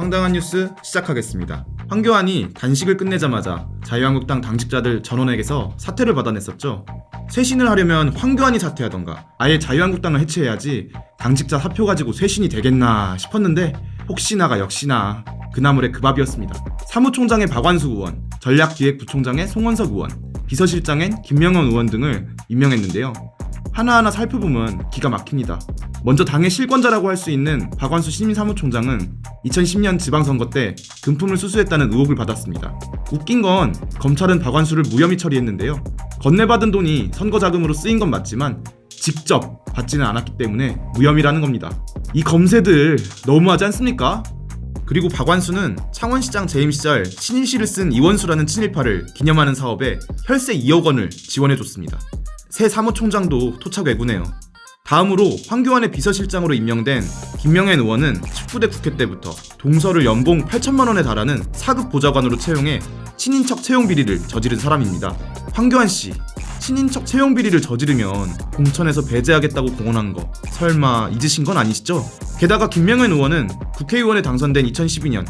황당한 뉴스 시작하겠습니다. 황교안이 단식을 끝내자마자 자유한국당 당직자들 전원에게서 사퇴를 받아냈었죠. 쇄신을 하려면 황교안이 사퇴하던가 아예 자유한국당을 해체해야지 당직자 사표 가지고 쇄신이 되겠나 싶었는데 혹시나가 역시나 그나물의 그 밥이었습니다. 사무총장의 박완수 의원, 전략기획부총장의 송원석 의원, 비서실장엔 김명현 의원 등을 임명했는데요. 하나하나 살펴보면 기가 막힙니다. 먼저 당의 실권자라고 할 수 있는 박완수 신임사무총장은 2010년 지방선거 때 금품을 수수했다는 의혹을 받았습니다. 웃긴 건 검찰은 박완수를 무혐의 처리했는데요. 건네받은 돈이 선거 자금으로 쓰인 건 맞지만 직접 받지는 않았기 때문에 무혐의라는 겁니다. 이 검세들 너무하지 않습니까? 그리고 박완수는 창원시장 재임 시절 친일시를 쓴 이원수라는 친일파를 기념하는 사업에 혈세 2억 원을 지원해줬습니다. 새 사무총장도 토착 외구네요. 다음으로 황교안의 비서실장으로 임명된 김명현 의원은 19대 국회 때부터 동서를 연봉 8천만 원에 달하는 사급 보좌관으로 채용해 친인척 채용 비리를 저지른 사람입니다. 황교안 씨, 친인척 채용 비리를 저지르면 공천에서 배제하겠다고 공언한 거 설마 잊으신 건 아니시죠? 게다가 김명현 의원은 국회의원에 당선된 2012년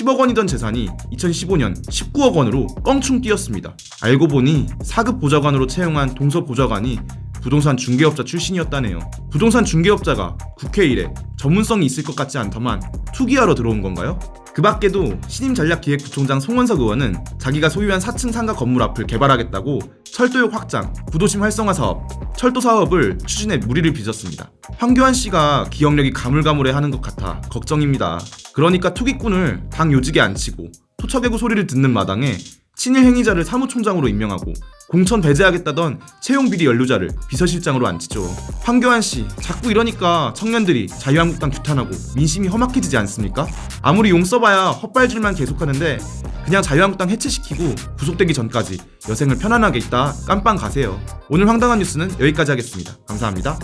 10억 원이던 재산이 2015년 19억 원으로 껑충 뛰었습니다. 알고 보니 사급 보좌관으로 채용한 동서 보좌관이 부동산 중개업자 출신이었다네요. 부동산 중개업자가 국회 일에 전문성이 있을 것 같지 않더만 투기하러 들어온 건가요? 그 밖에도 신임 전략기획부총장 송원석 의원은 자기가 소유한 4층 상가 건물 앞을 개발하겠다고 철도역 확장, 구도심 활성화 사업, 철도 사업을 추진해 무리를 빚었습니다. 황교안 씨가 기억력이 가물가물해 하는 것 같아 걱정입니다. 그러니까 투기꾼을 당 요직에 앉히고 토착외구 소리를 듣는 마당에 친일 행위자를 사무총장으로 임명하고 공천 배제하겠다던 채용 비리 연루자를 비서실장으로 앉히죠. 황교안 씨, 자꾸 이러니까 청년들이 자유한국당 규탄하고 민심이 험악해지지 않습니까? 아무리 용 써봐야 헛발질만 계속하는데 그냥 자유한국당 해체시키고 구속되기 전까지 여생을 편안하게 있다 깜빵 가세요. 오늘 황당한 뉴스는 여기까지 하겠습니다. 감사합니다.